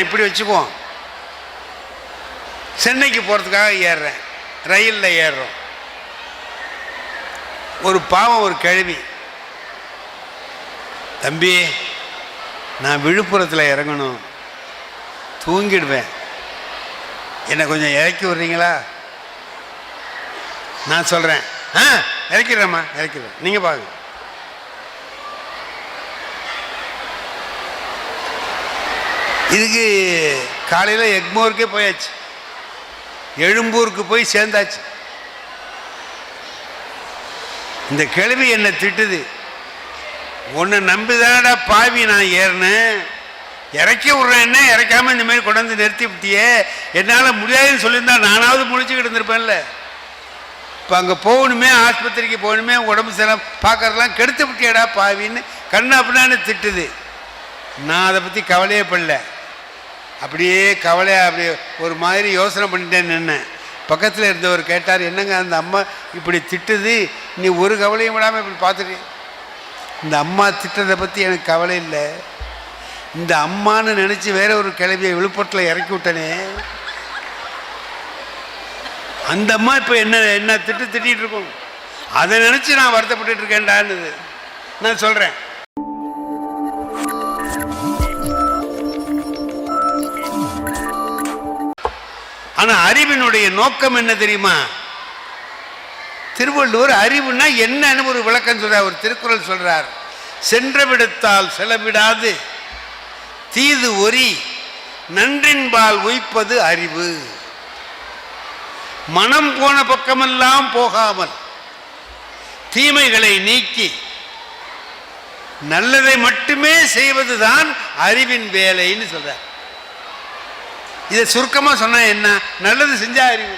நான் இப்படி வச்சுக்குவோம். சென்னைக்கு போகிறதுக்காக ஏறுறேன். ரயிலில் ஏறுறோம். ஒரு பாவம் ஒரு கிழவி. தம்பி நான் விழுப்புரத்தில் இறங்கணும். தூங்கிடுவேன். என்னை கொஞ்சம் இறக்கி விட்றீங்களா? நான் சொல்கிறேன் ஆ இறக்கிடுறேம்மா இறக்கிடுறேன். நீங்கள் பாருங்கள் இதுக்கு காலையில் எக்மோருக்கே போயாச்சு. எழும்பூருக்கு போய் சேர்ந்தாச்சு. இந்த கிழவி என்னை திட்டுது? உன்னை நம்பிதானடா பாவி நான் ஏறினேன் இறக்கி விட்றேன் என்ன? இறக்காம இந்த மாதிரி கொண்டாந்து நிறுத்தி விட்டியே. என்னால் முடியாதுன்னு சொல்லியிருந்தா நானாவது முடிச்சுக்கிட்டு இருந்திருப்பேன்ல. இப்போ அங்கே போகணுமே ஆஸ்பத்திரிக்கு போகணுமே உடம்பு சில பார்க்கறதெல்லாம் கெடுத்து விட்டியடா பாவின்னு கண்ணு அப்படின்னு திட்டுது. நான் அதை பற்றி கவலையே படல. அப்படியே கவலையாக அப்படியே ஒரு மாதிரி யோசனை பண்ணிட்டேன் நின்னேன். பக்கத்தில் இருந்தவர் கேட்டார் என்னங்க அந்த அம்மா இப்படி திட்டுது? நீ ஒரு கவலையும் விடாமல் இப்படி பார்த்துட்டு இந்த அம்மா திட்டத்தை பற்றி எனக்கு கவலை இல்லை. இந்த அம்மான்னு நினச்சி வேற ஒரு கிளவியை விழுப்புரத்தில் இறக்கி விட்டனே. அந்த அம்மா இப்போ என்ன என்ன திட்டு திட்டிகிட்டு இருக்கோம்? அதை நினச்சி நான் வருத்தப்பட்டு இருக்கேன்டான்னு நான் சொல்கிறேன் ஆனா அறிவினுடைய நோக்கம் என்ன தெரியுமா? திருவள்ளுவர் அறிவுனா என்னன்னு ஒரு விளக்கம் சொல்றார் ஒரு திருக்குறள் சொல்றார். சென்ற விடத்தால் செலவிடாது தீது ஒரி நன்றின்பால் உய்ப்பது அறிவு. மனம் போன பக்கமெல்லாம் போகாமல் தீமைகளை நீக்கி நல்லதை மட்டுமே செய்வதுதான் அறிவின் வேலைன்னு சொல்றார். இதை சுருக்கமாக சொன்ன என்ன? நல்லது செஞ்சா அறிவு.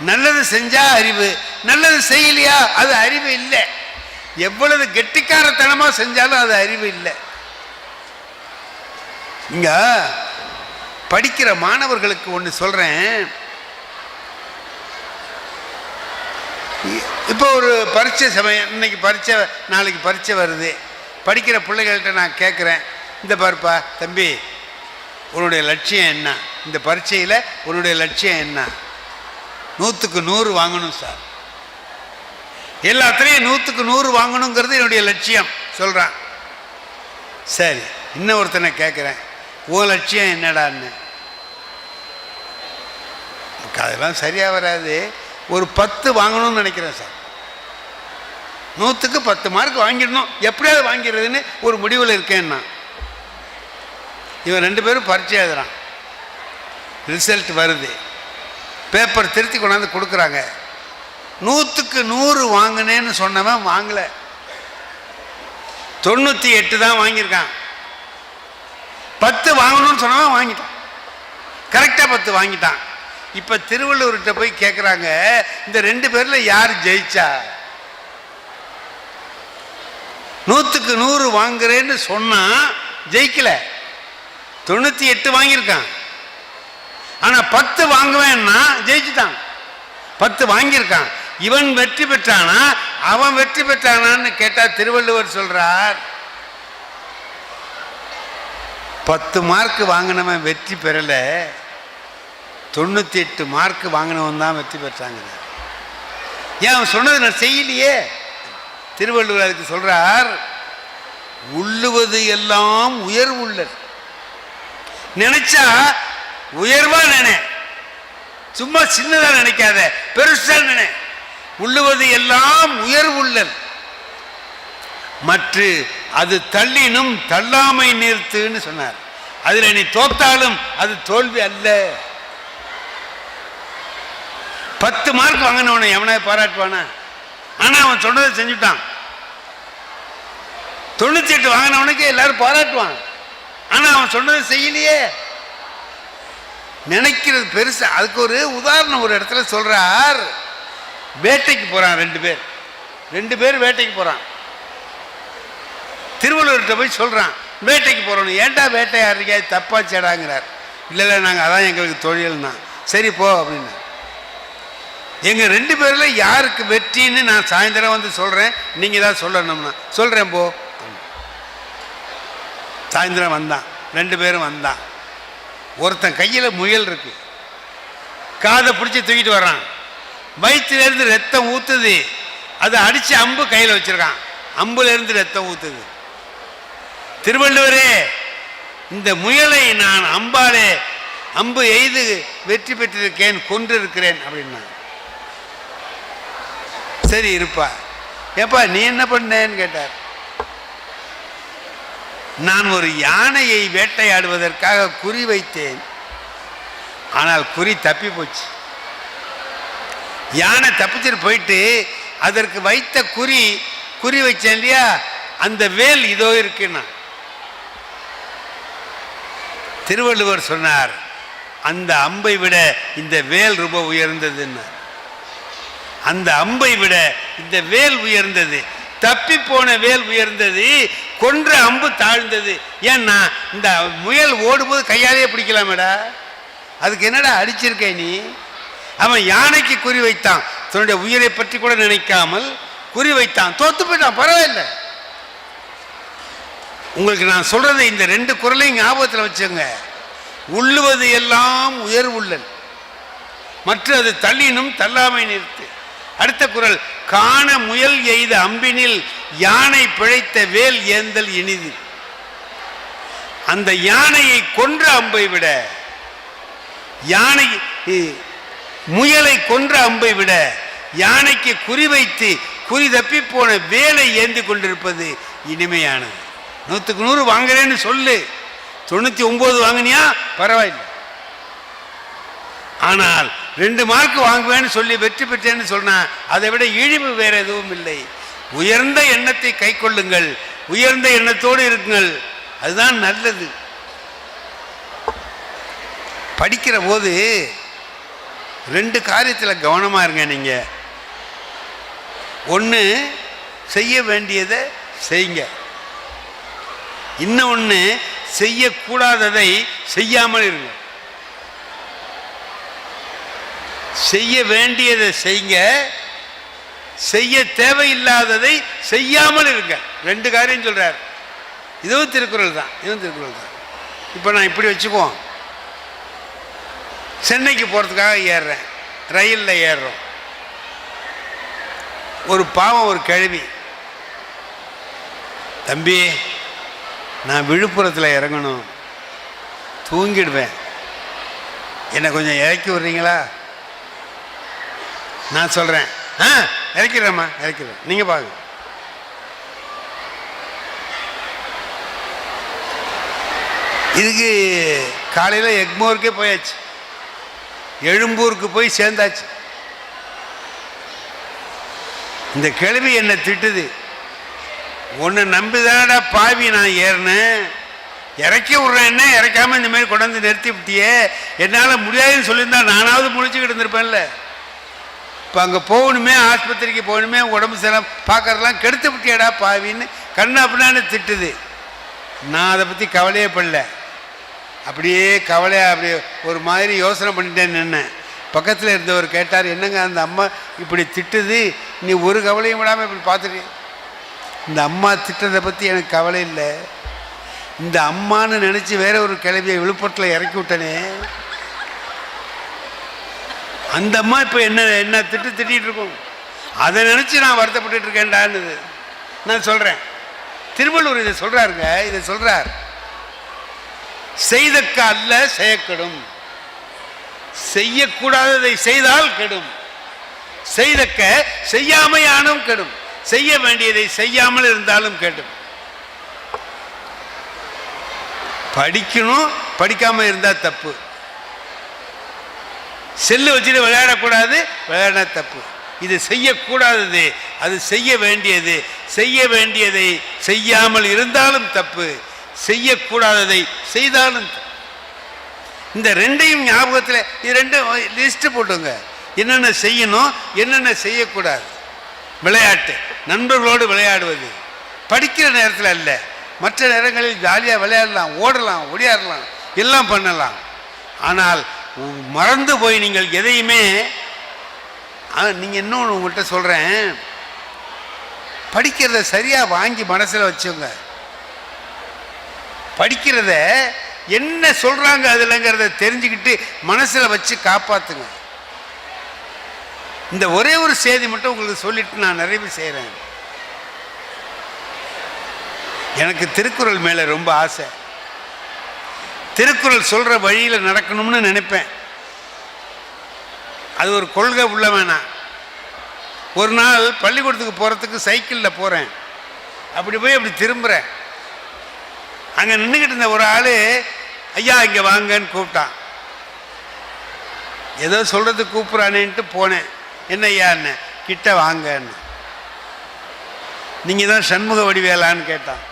நல்லது செஞ்சா அறிவு. நல்லது செய்யலையா? அது அறிவு இல்லை. எவ்வளவு கெட்டிக்காரத்தனமா செஞ்சாலும் அது அறிவு இல்லை. இங்க படிக்கிற மாணவர்களுக்கு ஒன்று சொல்றேன். இப்போ ஒரு பரீட்சை சமயம் இன்னைக்கு பரீட்சை நாளைக்கு பரீட்சை வருது. படிக்கிற பிள்ளைகள்கிட்ட நான் கேட்குறேன் இந்த பாருப்பா தம்பி உன்னுடைய லட்சியம் என்ன? இந்த பரீட்சையில் உன்னுடைய லட்சியம் என்ன? நூற்றுக்கு நூறு வாங்கணும் சார். எல்லாத்துலேயும் நூற்றுக்கு நூறு வாங்கணுங்கிறது என்னுடைய லட்சியம் சொல்கிறான் சரி இன்னும் ஒருத்தனை கேட்குறேன் உன் லட்சியம் என்னடான்னு? அதெல்லாம் சரியாக வராது. ஒரு பத்து வாங்கணும்னு நினைக்கிறேன் சார். நூற்றுக்கு பத்து மார்க் வாங்கிடணும். எப்படியாவது வாங்கிடுறதுன்னு ஒரு முடிவில் இருக்கேன் நான். இவன் ரெண்டு பேரும் பரீட்சை எழுதுறான் ரிசல்ட் வருது. பேப்பர் திருத்தி கொண்டாந்து கொடுக்குறாங்க. நூற்றுக்கு நூறு வாங்கினேன்னு சொன்னவன் வாங்கலை. தொண்ணூற்றி எட்டு தான் வாங்கியிருக்கான். பத்து வாங்கணும்னு சொன்னவன் வாங்கிட்டான். கரெக்டாக பத்து வாங்கிட்டான். இப்போ திருவள்ளூர்கிட்ட போய் கேட்குறாங்க இந்த ரெண்டு பேரில் யார் ஜெயிச்சா? நூற்றுக்கு நூறு வாங்குறேன்னு சொன்னான் ஜெயிக்கலை. தொண்ணூற்றி எட்டு வாங்கியிருக்கான். ஆனால் பத்து வாங்குவேன்னா ஜெயிச்சுட்டான். பத்து வாங்கியிருக்கான். இவன் வெற்றி பெற்றானா? அவன் வெற்றி பெற்றானான்னு கேட்டால் திருவள்ளுவர் சொல்கிறார் பத்து மார்க் வாங்கினவன் வெற்றி பெறலை. தொண்ணூற்றி எட்டு மார்க் வாங்கினவன் தான் வெற்றி பெற்றாங்க ஏன் அவன் சொன்னது நான் செய்யலையே? திருவள்ளுவர் அதுக்கு சொல்கிறார் உள்ளுவது எல்லாம் உயர்வுள்ளது நினைச்சா உயர்வா நினை. சும்மா சின்னதா நினைக்காத பெருசா நினை. உள்ளுவது எல்லாம் உயர்வுள்ளல் மற்ற அது தள்ளினும் தள்ளாமை நிறுத்துன்னு சொன்னார். அதுல நீ தோத்தாலும் அது தோல்வி அல்ல. பத்து மார்க் வாங்கினவனை எவனா பாராட்டுவானா? ஆனா அவன் சொன்னதை செஞ்சுட்டான். தொண்ணூத்தி எட்டு வாங்கினவனுக்கு எல்லாரும் பாராட்டுவான். ஆனால் அவன் சொன்னதை செய்யலையே. நினைக்கிறது பெருசு. அதுக்கு ஒரு உதாரணம் ஒரு இடத்துல சொல்கிறார் வேட்டைக்கு போகிறான் ரெண்டு பேர். ரெண்டு பேர் வேட்டைக்கு போகிறான் திருவள்ளுவர்கிட்ட போய் சொல்கிறான் வேட்டைக்கு போகிறோம் ஏன்டா வேட்டையாடுறீங்க? தப்பா சேடாங்கிறார். இல்லை இல்லை நாங்கள் அதான் எங்களுக்கு தொழில்னா. சரி போ அப்படின்னு எங்கள் ரெண்டு பேரில் யாருக்கு வெற்றின்னு நான் சாயந்தரம் வந்து சொல்கிறேன் நீங்கள் தான் சொல்லணும்னா. சொல்கிறேன் போ. சாயந்தரம் வந்தான். ரெண்டு பேரும் வந்தான். ஒருத்தன் கையில் முயல் இருக்கு. காதை பிடிச்சி தூக்கிட்டு வர்றான். வயிற்றுலேருந்து ரத்தம் ஊற்றுது அதை அடித்து அம்பு கையில் வச்சிருக்கான். அம்புலேருந்து ரத்தம் ஊற்றுது திருவள்ளுவரே இந்த முயலை நான் அம்பாலே அம்பு எய்து வெற்றி பெற்றிருக்கேன் கொன்றிருக்கிறேன் அப்படின்னா சரி இருப்பா. ஏப்பா நீ என்ன பண்ணேன்னு கேட்டார். நான் ஒரு யானையை வேட்டையாடுவதற்காக குறி வைத்தேன். ஆனால் குறி தப்பி போச்சு. யானை தப்பிச்சுட்டு போயிட்டு அதற்கு வைத்த குறி குறி வச்சேன் இல்லையா? அந்த வேல் இதோ இருக்குன்னா. திருவள்ளுவர் சொன்னார் அந்த அம்பை விட இந்த வேல் ரொம்ப உயர்ந்ததுன்னு. அந்த அம்பை விட இந்த வேல் உயர்ந்தது. தப்பி போன வேல் உயர்ந்தது கொன்ற அம்பு தாழ்ந்தது. ஏன்னா இந்த முயல் ஓடும்போது கையாலேயே பிடிக்கலாமேடா. அதுக்கு என்னடா அடிச்சிருக்க நீ? அவன் யானைக்கு குறி வைத்தான். தன்னுடைய உயிரை பற்றி கூட நினைக்காமல் குறி வைத்தான். தோத்து போயிட்டான் பரவாயில்லை. உங்களுக்கு நான் சொல்றது இந்த ரெண்டு குரலையும் ஞாபகத்தில் வச்சுங்க உள்ளுவது எல்லாம் உயர் உள்ளல் மற்றது தள்ளினும் தள்ளாமை நிறுத்து. அடுத்த குரல் காண முயல் எய்த அம்பினில் யானை பிழைத்த வேல் ஏந்தல் இனிது. அந்த யானையை கொன்ற அம்பை விட யானை முயலை கொன்ற அம்பை விட யானைக்கு குறிவைத்து குறி தப்பி போன வேலை ஏந்தி கொண்டிருப்பது இனிமையானது. நூற்றுக்கு நூறு வாங்குறேன்னு சொல்லு. தொண்ணூற்றி ஒம்பது வாங்கினியா? பரவாயில்லை. ஆனால் ரெண்டு மார்க் வாங்குவேன்னு சொல்லி வெற்றி பெற்றேன்னு சொன்னா அதை விட இழிவு வேற எதுவும் இல்லை. உயர்ந்த எண்ணத்தை கை கொள்ளுங்கள். உயர்ந்த எண்ணத்தோடு இருங்கள். அதுதான் நல்லது. படிக்கிற போது ரெண்டு காரியத்தில் கவனமாக இருங்க நீங்கள் ஒன்று செய்ய வேண்டியதை செய்யுங்க இன்னொன்று செய்யக்கூடாததை செய்யாமல் இருங்க. செய்ய வேண்டியதை செய்யுங்க செய்ய தேவையில்லாததை செய்யாமல் இருங்க. ரெண்டு காரியம் சொல்கிறார் இதுவும் திருக்குறள் தான் இதுவும் திருக்குறள் தான். இப்போ நான் இப்படி வச்சுக்குவோம். சென்னைக்கு போகிறதுக்காக ஏறுறேன். ரயிலில் ஏறுறோம். ஒரு பாவம் ஒரு கிழவி. தம்பி நான் விழுப்புரத்தில் இறங்கணும். தூங்கிடுவேன். என்னை கொஞ்சம் இறக்கி விட்றீங்களா? நான் சொல்கிறேன் ஆ இறக்கிறேம்மா இறக்கிறேன் நீங்கள் பாருங்க. இதுக்கு காலையில் எக்மோருக்கே போயாச்சு. எழும்பூருக்கு போய் சேர்ந்தாச்சு. இந்த கேள்வி என்னை திட்டுது. உன்னை நம்பிதானடா பாவி நான் ஏறினேன். இறக்கி விட்றேன் என்ன இறக்காம கொண்டாந்து நிறுத்தி விட்டியே என்னால் முடியாதுன்னு சொல்லியிருந்தா நானாவது முடிச்சுக்கிட்டு இருந்திருப்பேன்ல. இப்போ அங்கே போகணுமே ஆஸ்பத்திரிக்கு போகணுமே உடம்பு சில பார்க்கறதெல்லாம் கெடுத்து விட்டியடா பாவின்னு கண்ணு அப்படின்னு திட்டுது. நான் அதை பற்றி கவலையே படல. அப்படியே கவலையாக அப்படியே ஒரு மாதிரி யோசனை பண்ணிட்டேன் நின்னேன். பக்கத்தில் இருந்தவர் கேட்டார் என்னங்க அந்த அம்மா இப்படி திட்டுது? நீ ஒரு கவலையும் விடாமல் இப்படி பார்த்துட்டு இந்த அம்மா திட்டத்தை பற்றி எனக்கு கவலை இல்லை. இந்த அம்மான்னு நினச்சி வேற ஒரு கிளவியை விழுப்புரத்தில் இறக்கி விட்டனே. அந்த அம்மா இப்போ என்ன என்ன திட்டு திட்டிகிட்டு இருக்கோம். அதை நினச்சி நான் வருத்தப்பட்டு இருக்கேன்டான்னு நான் சொல்கிறேன் திருவள்ளூர் இதை சொல்கிறாருங்க இதை சொல்கிறார் செய்தக்க அல்ல செய்யக்கெடும் செய்யக்கூடாததை செய்தால் கெடும். செய்தக்க செய்யாமையானும் கெடும். செய்ய வேண்டியதை செய்யாமல் இருந்தாலும் கெடும். படிக்கணும் படிக்காமல் இருந்தால் தப்பு. செல்லு வச்சுட்டு விளையாடக்கூடாது விளையாட தப்பு. இது செய்யக்கூடாதது. அது செய்ய வேண்டியது. செய்ய வேண்டியதை செய்யாமல் இருந்தாலும் தப்பு. செய்யக்கூடாததை செய்தாலும் தப்பு. இந்த ரெண்டையும் ஞாபகத்தில் இது ரெண்டும் லிஸ்ட்டு போட்டுங்க என்னென்ன செய்யணும் என்னென்ன செய்யக்கூடாது. விளையாட்டு. நண்பர்களோடு விளையாடுவது. படிக்கிற நேரத்தில் அல்ல. மற்ற நேரங்களில் ஜாலியாக விளையாடலாம் ஓடலாம் ஒடியாடலாம் எல்லாம் பண்ணலாம். ஆனால் மறந்து போய் நீங்கள் எதையுமே நீங்கள் இன்னொன்று உங்கள்கிட்ட சொல்கிறேன் படிக்கிறத சரியாக வாங்கி மனசில் வச்சுங்க படிக்கிறத என்ன சொல்கிறாங்க அதுலங்கிறத தெரிஞ்சுக்கிட்டு மனசில் வச்சு காப்பாற்றுங்க இந்த ஒரே ஒரு செய்தி மட்டும் உங்களுக்கு சொல்லிட்டு நான் நிறைவு செய்கிறேன் எனக்கு திருக்குறள் மேலே ரொம்ப ஆசை. திருக்குறள் சொல்கிற வழியில் நடக்கணும்னு நினைப்பேன். அது ஒரு கொள்கை உள்ள வேணாம் ஒரு நாள் பள்ளிக்கூடத்துக்கு போகிறதுக்கு சைக்கிளில் போகிறேன் அப்படி போய் அப்படி திரும்புகிறேன் அங்கே நின்றுக்கிட்டு இருந்த ஒரு ஆள் ஐயா இங்கே வாங்கன்னு கூப்பிட்டான். ஏதோ சொல்கிறது கூப்பிட்றானேன்ட்டு போனேன். என்ன ஐயான்னு கிட்ட வாங்கன்னு. நீங்கள் தான் சண்முக வடிவேலான்னு கேட்டான்.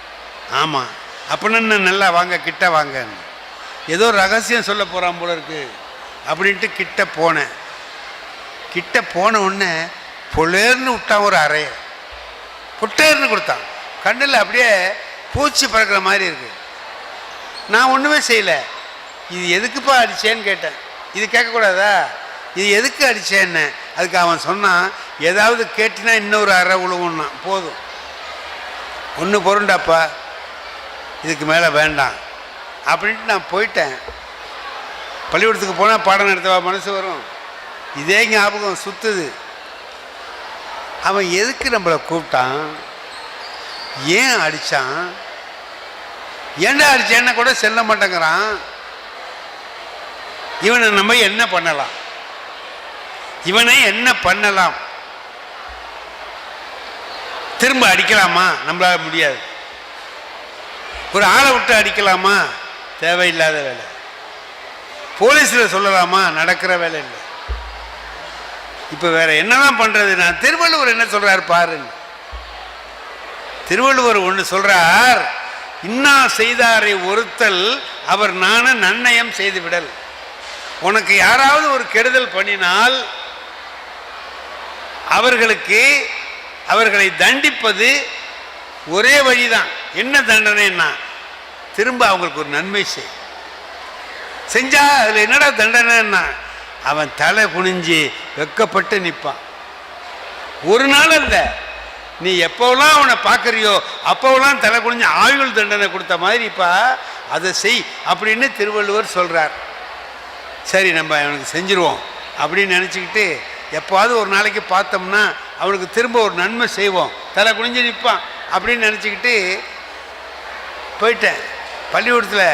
ஆமாம் அப்படின்னு நல்லா வாங்க கிட்ட வாங்கன்னு. ஏதோ ரகசியம் சொல்ல போகிறான் போல இருக்கு. அப்படின்ட்டு கிட்ட போனேன் கிட்ட போன உடனே பொலேர்னு விட்டான் ஒரு அறைய. பொட்டேர்னு கொடுத்தான். கண்ணில் அப்படியே பூச்சி பறக்கிற மாதிரி இருக்கு. நான் ஒன்றுமே செய்யலை. இது எதுக்குப்பா அடிச்சேன்னு கேட்டேன். இது கேட்கக்கூடாதா? இது எதுக்கு அடிச்சேன்னு? அதுக்கு அவன் சொன்னான் ஏதாவது கேட்டினா இன்னொரு அறை உழுவுன்னா போதும். ஒன்று பொருண்டாப்பா. இதுக்கு மேலே வேண்டாம். அப்படின்ட்டு நான் போயிட்டேன். பள்ளிக்கூடத்துக்கு போனால் பாடம் நடத்தவா மனசு வரும். இதே ஞாபகம் சுற்றுது அவன் எதுக்கு நம்மளை கூப்பிட்டான்? ஏன் அடித்தான் ஏன்டா அடித்தேன்னு கூட செல்ல மாட்டேங்கிறான். இவனை நம்ம என்ன பண்ணலாம்? இவனை என்ன பண்ணலாம்? திரும்ப அடிக்கலாமா? நம்மளால முடியாது. ஒரு ஆளை விட்டு அடிக்கலாமா? தேவையில்லாத வேலை. போலீஸில் சொல்லலாமா? நடக்கிற வேலை இல்லை. இப்போ வேற என்னதான் பண்ணுறது நான் திருவள்ளுவர் என்ன சொல்கிறார் பாருங்க. திருவள்ளுவர் ஒன்று சொல்றார் இன்னா செய்தாரை ஒருத்தல் அவர் நான நன்னயம் செய்து விடல் உனக்கு யாராவது ஒரு கெடுதல் பண்ணினால் அவர்களுக்கு அவர்களை தண்டிப்பது ஒரே வழிதான். என்ன தண்டனைன்னா திரும்ப அவங்களுக்கு ஒரு நன்மை செய். செஞ்சா அதில் என்னடா தண்டனைன்னா அவன் தலை குனிஞ்சு வெக்கப்பட்டு நிற்பான் ஒரு நாள் அல்ல நீ எப்போவெல்லாம் அவனை பார்க்குறியோ அப்போவெல்லாம் தலை குனிஞ்சு ஆயுள் தண்டனை கொடுத்த மாதிரிப்பா அதை செய் அப்படின்னு திருவள்ளுவர் சொல்கிறார் சரி நம்ம அவனுக்கு செஞ்சிருவோம் அப்படின்னு நினச்சிக்கிட்டு எப்போவாவது ஒரு நாளைக்கு பார்த்தோம்னா அவனுக்கு திரும்ப ஒரு நன்மை செய்வோம். தலை குனிஞ்சு நிற்பான் அப்படின்னு நினச்சிக்கிட்டு போயிட்டேன். பள்ளிக்கூடத்தில்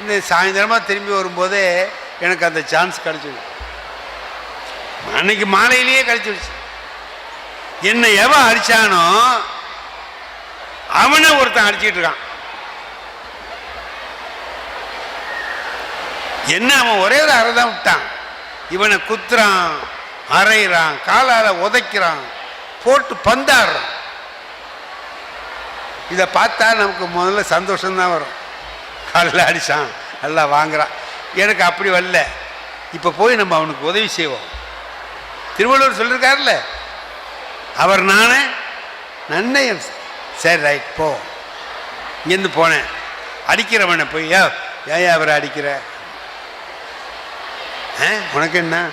இந்த சாயந்தரமாக திரும்பி வரும்போதே எனக்கு அந்த சான்ஸ் கிடச்சிது. அன்னைக்கு மாலையிலேயே கிடச்சிடுச்சு என்னை எவன் அடித்தானோ அவனை ஒருத்தன் அடிச்சிட்டு இருக்கான். என்ன அவன் ஒரே ஒரு அறை தான் விட்டான். இவனை குத்துறான் அரைகிறான் காலால் உதைக்கிறான் போட்டு பந்தாடுறான். இதை பார்த்தா நமக்கு முதல்ல சந்தோஷம்தான் வரும். காலில் அடிச்சான் நல்லா வாங்குறான். எனக்கு அப்படி வரல. இப்போ போய் நம்ம அவனுக்கு உதவி செய்வோம். திருவள்ளுவர் சொல்லியிருக்காருல்ல அவர் நானே நன்னயம் சரி. ரைட் போ. இங்கேருந்து போனேன். அடிக்கிறவனை போய் ஏ ஏன் அவரை அடிக்கிற? ஆ உனக்கு என்ன?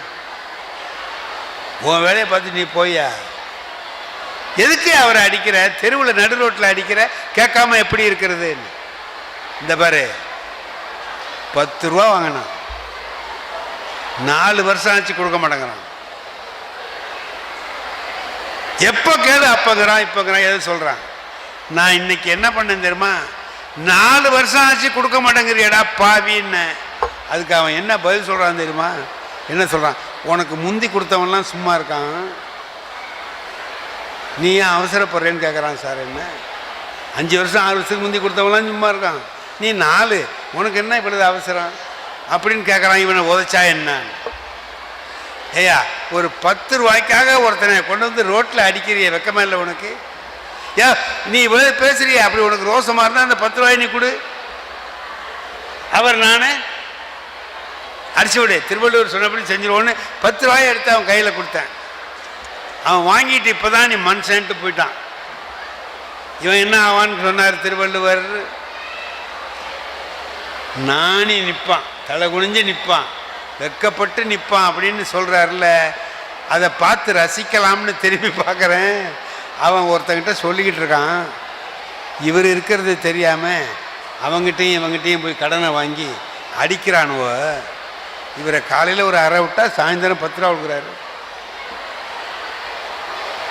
உன் வேலையை பார்த்து நீ போயா எதுக்கு அவரை அடிக்கிற? தெருவில் நடு ரோட்டில் அடிக்கிற? கேட்காம எப்படி இருக்கிறதுன்னு. இந்த பாரு பத்து ரூபா வாங்கினான். நாலு வருஷம் ஆச்சு கொடுக்க மாட்டேங்கிறான். எப்போ கேளு அப்போங்கிறான் இப்போங்கிறான் எது சொல்கிறான் நான் இன்னைக்கு என்ன பண்ணேன் தெரியுமா? நாலு வருஷம் ஆச்சு கொடுக்க மாட்டேங்கிறியடா பாவின்னு. அதுக்கு அவன் என்ன பதில் சொல்கிறான் தெரியுமா? என்ன சொல்கிறான் உனக்கு முந்தி கொடுத்தவன்லாம் சும்மா இருக்கான். நீ ஏன் அவசரப்படுறேன்னு கேட்குறான் சார் என்ன? அஞ்சு வருஷம் ஆறு வருஷத்துக்கு முந்தி கொடுத்தவன்லாம் சும்மா இருக்கான். நீ நாலு உனக்கு என்ன இப்பொழுது அவசரம்? அப்படின்னு கேட்குறான் இவனை உதைச்சா என்ன ஏய்யா ஒரு பத்து ரூபாய்க்காக ஒருத்தனை கொண்டு வந்து ரோட்டில் அடிக்கிறிய வெக்கமா இல்லை உனக்கு? ஏ நீ இவ்வளோ பேசுறிய அப்படி உனக்கு ரோசமாக இருந்தால் அந்த பத்து ரூபாய் நீ கொடு. அவர் நானே அடிச்சு விடு திருவள்ளுவர் சொன்னபடி செஞ்சிருவோன்னு பத்து ரூபாய் எடுத்து அவன் கையில் கொடுத்தேன். அவன் வாங்கிட்டு இப்போ தான் நீ மனுஷன்ட்டு போயிட்டான். இவன் என்ன ஆவான்னு சொன்னார் திருவள்ளுவர்? நாணி நிற்பான் தலை குனிஞ்சு நிற்பான் வெக்கப்பட்டு நிற்பான் அப்படின்னு சொல்கிறாருல அதை பார்த்து ரசிக்கலாம்னு திரும்பி பார்க்குறேன். அவன் ஒருத்தங்கிட்ட சொல்லிக்கிட்டு இருக்கான். இவர் இருக்கிறது தெரியாமல் அவங்ககிட்டையும் இவங்ககிட்டையும் போய் கடனை வாங்கி அடிக்கிறானுவோ. இவரை காலையில் ஒரு அரை விட்டால் சாயந்தரம் பத்து ரூபா கொடுக்குறாரு.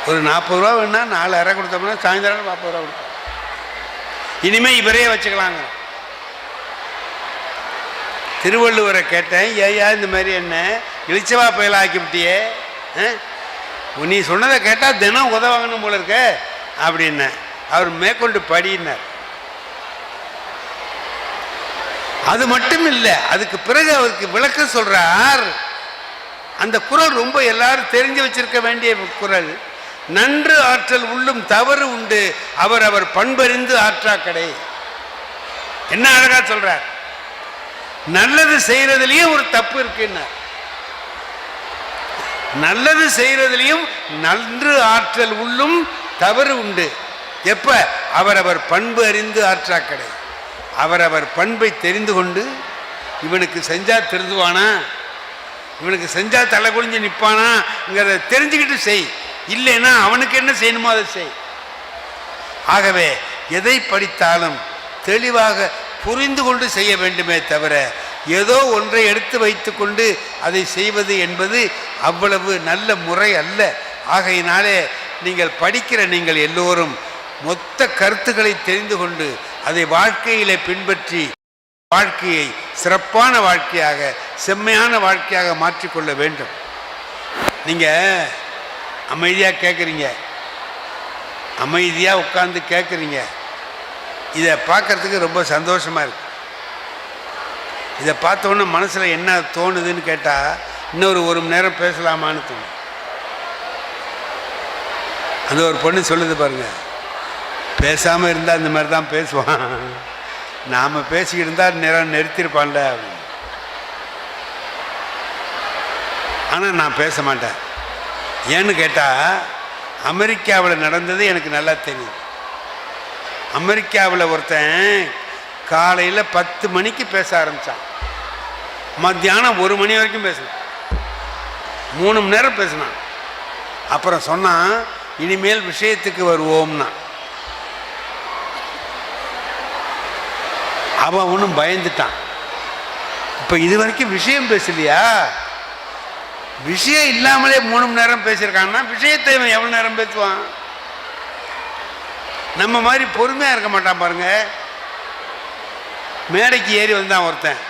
ஒரு நாற்பது ரூபா வேணா நாலு அரை கொடுத்தோம்னா சாயந்தரம் நாற்பது ரூபா கொடுத்தோம் இனிமேல் இவரே வச்சுக்கலாங்க. திருவள்ளுவரை கேட்டேன் ஏயா இந்த மாதிரி என்ன? இளிச்சவா பயல ஆக்கிவிட்டியே? ஆ? நீ சொன்னதை கேட்டால் தினம் உதவாங்கணும் போல இருக்க அப்படின்ன அவர் மேற்கொண்டு படினார். அது மட்டும் இல்லை அதுக்கு பிறகு அவருக்கு விளக்கம் சொல்றார். அந்த குரல் ரொம்ப எல்லாரும் தெரிஞ்சு வச்சிருக்க வேண்டிய குரல். நன்று ஆற்றல் உள்ளும் தவறு உண்டு அவர் அவர் பண்பறிந்து ஆற்றா கடை. என்ன அழகா சொல்றார். நல்லது செய்யறதுலயும் ஒரு தப்பு இருக்குன்னா. நல்லது செய்யறதுலயும் நன்று ஆற்றல் உள்ளும் தவறு உண்டு. எப்ப? அவரவர் பண்பு அறிந்து ஆற்றாக்கடை. அவரவர் பண்பை தெரிந்து கொண்டு இவனுக்கு செஞ்சா திருந்துவானா? இவனுக்கு செஞ்சா தலை குழிஞ்சு நிற்பானாங்கிறத தெரிஞ்சுக்கிட்டு செய். இல்லைன்னா அவனுக்கு என்ன செய்யணுமோ அதை செய். ஆகவே எதை படித்தாலும் தெளிவாக புரிந்து கொண்டு செய்ய வேண்டுமே தவிர ஏதோ ஒன்றை எடுத்து வைத்துக்கொண்டு அதை செய்வது என்பது அவ்வளவு நல்ல முறை அல்ல. ஆகையினாலே நீங்கள் படிக்கிற நீங்கள் எல்லோரும் மொத்த கருத்துக்களை தெரிந்து கொண்டு அதை வாழ்க்கையிலே பின்பற்றி வாழ்க்கையை சிறப்பான வாழ்க்கையாக செம்மையான வாழ்க்கையாக மாற்றிக்கொள்ள வேண்டும். நீங்கள் அமைதியாக கேட்குறீங்க அமைதியாக உட்கார்ந்து கேட்குறீங்க இதை பார்க்கறதுக்கு ரொம்ப சந்தோஷமாக இருக்குது இதை பார்த்தோன்னே மனசில் என்ன தோணுதுன்னு கேட்டால் இன்னொரு ஒரு மணி நேரம் பேசலாமான்னு தோணும் அந்த ஒரு பொண்ணு சொல்லுது பாருங்கள் பேசாமல் இருந்தால் இந்த மாதிரி தான் பேசுவான். நாம் பேசிக்கிட்டு இருந்தால் நேரம் நிறுத்திருப்பான்ல. அப்படின்னு ஆனால் நான் பேச மாட்டேன். ஏன்னு கேட்டால் அமெரிக்காவில் நடந்தது எனக்கு நல்லா தெரியும் அமெரிக்காவில் ஒருத்தன் காலையில் பத்து மணிக்கு பேச ஆரம்பித்தான் மத்தியானம் ஒரு மணி வரைக்கும் பேசினான். மூணு மணி நேரம் பேசினான். அப்புறம் சொன்னான் இனிமேல் விஷயத்துக்கு வருவோம்னா. அவன் ஒன்றும் பயந்துட்டான். இப்போ இது வரைக்கும் விஷயம் பேசலையா? விஷயம் இல்லாமலே மூணு மணி நேரம் பேசியிருக்கான்னா விஷயத்தை இவன் எவ்வளோ நேரம் பேசுவான்? நம்ம மாதிரி பொறுமையாக இருக்க மாட்டான் பாருங்க. மேடைக்கு ஏறி வந்தான் ஒருத்தன்.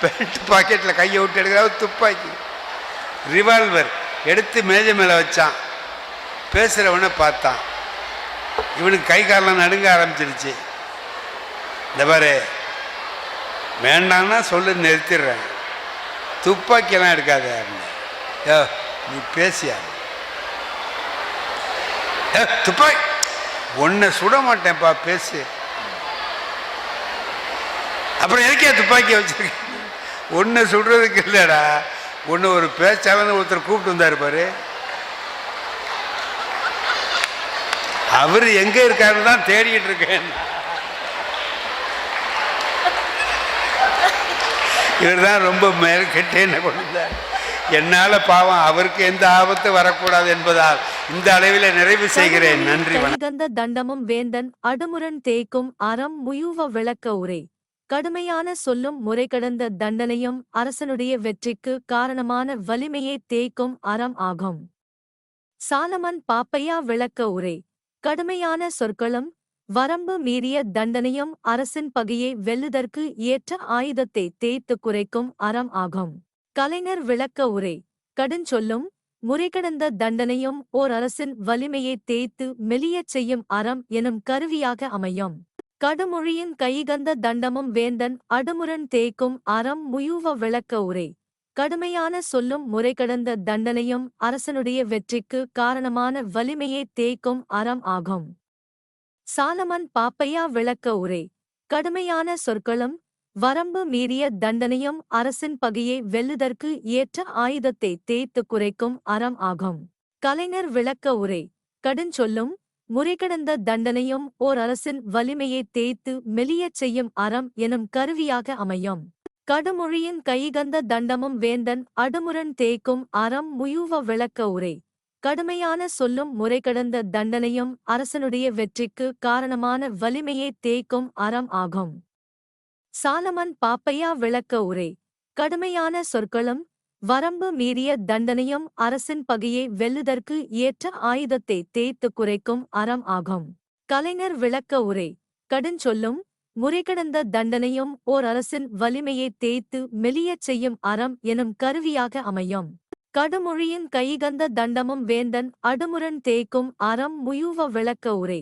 பெல்ட் பாக்கெட்டில் கையை விட்டு எடுக்கிற துப்பாக்கி. ரிவால்வர் எடுத்து மேஜை மேலே வச்சான். பேசுகிறவனை பார்த்தான். இவனுக்கு கை காலம் நடுங்க ஆரம்பிச்சிருச்சு. இந்த பாரு வேண்டான்னா சொல்லு நிறுத்திடுறேன். துப்பாக்கியெல்லாம் எடுக்காத யாருன்னு யோ நீ பேசியா? ஏ துப்பாக்கி. உன்னை சுட மாட்டேன்ப்பா பேசு. அப்புறம் எதுக்கே துப்பாக்கியை வச்சுருக்கேன் உன்னை சுடுறதுக்கு இல்லைடா. ஒன்று ஒரு பேச்சாளன்னு ஒருத்தர் கூப்பிட்டு வந்தார் பாரு. அவர் எங்கே இருக்காருன்னு தான் தேடிக்கிட்டு இருக்கேன். இவர் தான் ரொம்ப மேற்கெட்டு என்ன கொண்டு என்னால் பாவம் அவருக்கு எந்த ஆபத்து வரக்கூடாது என்பதால் இந்த அளவில் நிறைவு செய்கிறேன். நன்றி கைகந்த தண்டமும் வேந்தன் அடுமுரண் தேய்க்கும் அறம் முயுவ விளக்க உரை. கடுமையான சொல்லும் முறை கடந்த தண்டனையும் அரசனுடைய வெற்றிக்கு காரணமான வலிமையை தேய்க்கும் அறம் ஆகும். சாலமன் பாப்பையா விளக்க உரை. கடுமையான சொற்களும் வரம்பு மீறிய தண்டனையும் அரசின் பகையை வெல்லுதற்கு ஏற்ற ஆயுதத்தை தேய்த்து குறைக்கும் அறம் ஆகும். கலைஞர் விளக்க உரை. கடுஞ்சொல்லும் முறைகடந்த தண்டனையும் ஓர் அரசின் வலிமையை தேய்த்து மெலியச் செய்யும் அறம் எனும் கருவியாக அமையும். கடுமொழியின் கைகந்த தண்டமும் வேந்தன் அடுமுரண் தேய்க்கும் அறம் முயூவ விளக்க உரை. கடுமையான சொல்லும் முறைகடந்த தண்டனையும் அரசனுடைய வெற்றிக்கு காரணமான வலிமையை தேய்க்கும் அறம் ஆகும். சாலமன் பாப்பையா விளக்க உரை. கடுமையான சொற்களும் வரம்பு மீறிய தண்டனையும் அரசின் பகையை வெல்லுதற்கு ஏற்ற ஆயுதத்தை தேய்த்து குறைக்கும் அறம் ஆகும். கலைஞர் விளக்க உரை கடுஞ்சொல்லும் முறைகடந்த தண்டனையும் ஓர் அரசின் வலிமையை தேய்த்து மெலியச் செய்யும் அறம் எனும் கருவியாக அமையும். கடுமொழியின் கைகந்த தண்டமும் வேந்தன் அடுமுரண் தேய்க்கும் அறம் முயுவ விளக்க உரை கடுமையான சொல்லும் முறைகடந்த தண்டனையும் அரசனுடைய வெற்றிக்கு காரணமான வலிமையை தேய்க்கும் அறம் ஆகும். சாலமன் பாப்பையா விளக்க உரை. கடுமையான சொற்களும் வரம்பு மீறிய தண்டனையும் அரசின் பகையை வெல்லுதற்கு ஏற்ற ஆயுதத்தை தேய்த்து குறைக்கும் அறம் ஆகும். கலைஞர் விளக்க உரை. கடுஞ்சொல்லும் முறைகடந்த தண்டனையும் ஓர் அரசின் வலிமையை தேய்த்து மெலியச் செய்யும் அறம் எனும் கருவியாக அமையும். கடுமொழியின் கைகந்த தண்டமும் வேந்தன் அடுமுரண் தேய்க்கும் அறம் முயூவ விளக்க உரை.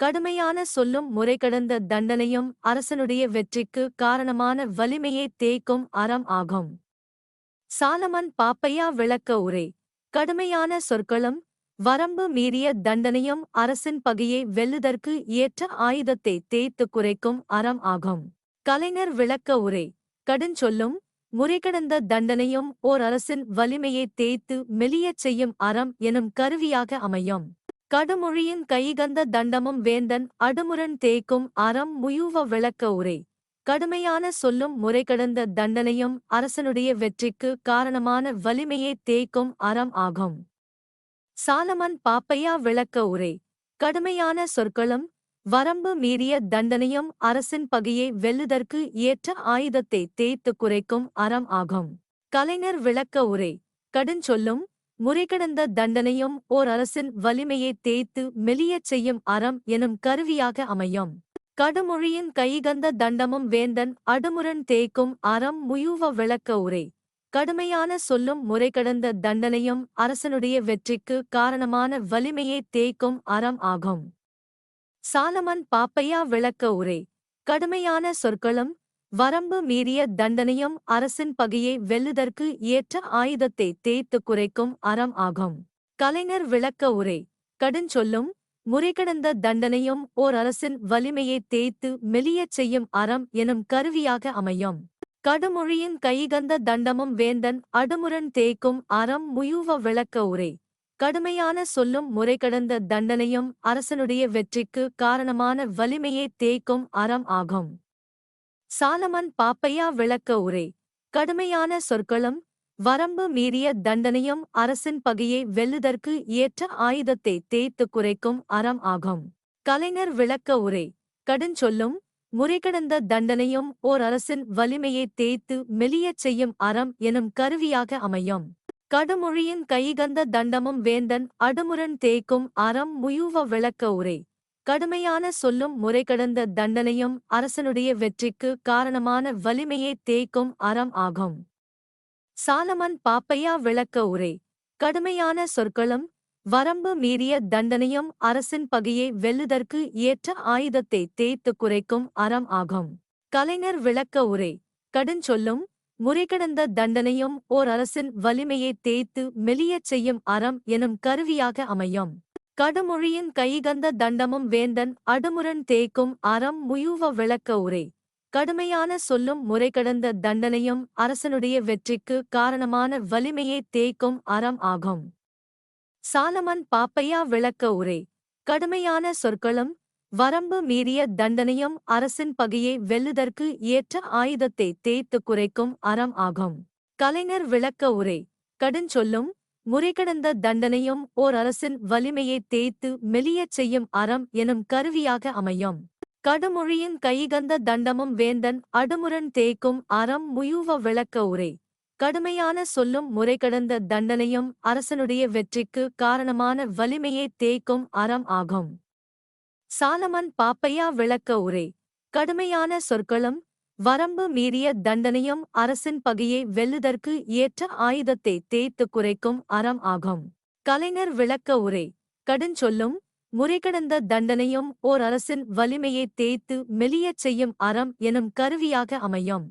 கடுமையான சொல்லும் முறைகடந்த தண்டனையும் அரசனுடைய வெற்றிக்கு காரணமான வலிமையை தேய்க்கும் அறம் ஆகும். சாலமன் பாப்பையா விளக்க உரை. கடுமையான சொற்களும் வரம்பு மீறிய தண்டனையும் அரசின் பகையை வெல்லுதற்கு ஏற்ற ஆயுதத்தை தேய்த்து குறைக்கும் அறம் ஆகும். கலைஞர் விளக்க உரை. கடுஞ்சொல்லும் முறைகடந்த தண்டனையும் ஓர் அரசின் வலிமையை தேய்த்து மெலியச் செய்யும் அறம் எனும் கருவியாக அமையும். கடுமொழியின் கைகந்த தண்டமும் வேந்தன் அடுமுரண் தேய்க்கும் அறம் முயூவ விளக்க உரை. கடுமையான சொல்லும் முறைகடந்த தண்டனையும் அரசனுடைய வெற்றிக்கு காரணமான வலிமையை தேய்க்கும் அறம் ஆகும். சாலமன் பாப்பையா விளக்க உரை. கடுமையான சொற்களும் வரம்பு மீறிய தண்டனையும் அரசின் பகையை வெல்லுதற்கு ஏற்ற ஆயுதத்தை தேய்த்து குறைக்கும் அறம் ஆகும். கலைஞர் விளக்க உரை. கடுஞ்சொல்லும் முறைகடந்த தண்டனையும் ஓர் அரசின் வலிமையை தேய்த்து மெலியச் செய்யும் அறம் எனும் கருவியாக அமையும். கடுமொழியின் கைகந்த தண்டமும் வேந்தன் அடுமுரண் தேய்க்கும் அறம் முயுவ விளக்க உரை. கடுமையான சொல்லும் முறைகடந்த தண்டனையும் அரசனுடைய வெற்றிக்கு காரணமான வலிமையை தேய்க்கும் அறம் ஆகும். சாலமன் பாப்பையா விளக்க உரை. கடுமையான சொற்களும் வரம்பு மீறிய தண்டனையும் அரசின் பகையை வெல்லுதற்கு ஏற்ற ஆயுதத்தை தேய்த்து குறைக்கும் அறம் ஆகும். கலைஞர் விளக்க உரை. கடுஞ்சொல்லும். முறைகடந்த தண்டனையும் ஓர் அரசின் வலிமையை தேய்த்து மெலியச் செய்யும் அறம் எனும் கருவியாக அமையும். கடுமொழியின் கைகந்த தண்டமும் வேந்தன் அடுமுரண் தேய்க்கும் அறம் முயூவ விளக்க உரை. கடுமையான சொல்லும் முறைகடந்த தண்டனையும் அரசனுடைய வெற்றிக்கு காரணமான வலிமையை தேய்க்கும் அறம் ஆகும். சாலமன் பாப்பையா விளக்க உரை. கடுமையான சொற்களும் வரம்பு மீறிய தண்டனையும் அரசின் பகையை வெல்லுதற்கு ஏற்ற ஆயுதத்தை தேய்த்து குறைக்கும் அறம் ஆகும். கலைஞர் விளக்க உரை. கடுஞ்சொல்லும் முறைகடந்த தண்டனையும் ஓர் அரசின் வலிமையை தேய்த்து மெலியச் செய்யும் அறம் எனும் கருவியாக அமையும். கடுமொழியின் கைகந்த தண்டமும் வேந்தன் அடுமுரண் தேய்க்கும் அறம் முயுவ விளக்க உரை. கடுமையான சொல்லும் முறைகடந்த தண்டனையும் அரசனுடைய வெற்றிக்கு காரணமான வலிமையை தேய்க்கும் அறம் ஆகும். சாலமன் பாப்பையா விளக்க உரை. கடுமையான சொற்களும் வரம்பு மீறிய தண்டனையும் அரசின் பகையை வெல்லுதற்கு ஏற்ற ஆயுதத்தை தேய்த்து குறைக்கும் அறம் ஆகும். கலைஞர் விளக்க உரை. கடுஞ்சொல்லும் முறைகடந்த தண்டனையும் ஓர் அரசின் வலிமையை தேய்த்து மெலியச் செய்யும் அறம் எனும் கருவியாக அமையும். கடுமொழியின் கைகந்த தண்டமும் வேந்தன் அடுமுரண் தேய்க்கும் அறம் முயூவ விளக்க உரை. கடுமையான சொல்லும் முறைகடந்த தண்டனையும் அரசனுடைய வெற்றிக்கு காரணமான வலிமையை தேய்க்கும் அறம் ஆகும். சாலமன் பாப்பையா விளக்க உரை. கடுமையான சொற்களும் வரம்பு மீறிய தண்டனையும் அரசின் பகையை வெல்லுதற்கு ஏற்ற ஆயுதத்தை தேய்த்து குறைக்கும் அறம் ஆகும். கலைஞர் விளக்க உரை. கடுஞ்சொல்லும் முறைகடந்த தண்டனையும் ஓர் அரசின் வலிமையை தேய்த்து மெலியச் செய்யும் அறம் எனும் கருவியாக அமையும். கடுமொழியின் கைகந்த தண்டமும் வேந்தன் அடுமுரண் தேய்க்கும் அறம் முயுவ விளக்க உரை. கடுமையான சொல்லும் முறைகடந்த தண்டனையும் அரசனுடைய வெற்றிக்கு காரணமான வலிமையை தேய்க்கும் அறம் ஆகும். சாலமன் பாப்பையா விளக்க உரை. கடுமையான சொற்களும் வரம்பு மீறிய தண்டனையும் அரசின் பகையை வெல்லுதற்கு ஏற்ற ஆயுதத்தை தேய்த்து குறைக்கும் அறம் ஆகும். கலைஞர் விளக்க உரை கடுஞ்சொல்லும் முறைகடந்த தண்டனையும் ஓர் அரசின் வலிமையை தேய்த்து மெலியச் செய்யும் அறம் எனும் கருவியாக அமையும்.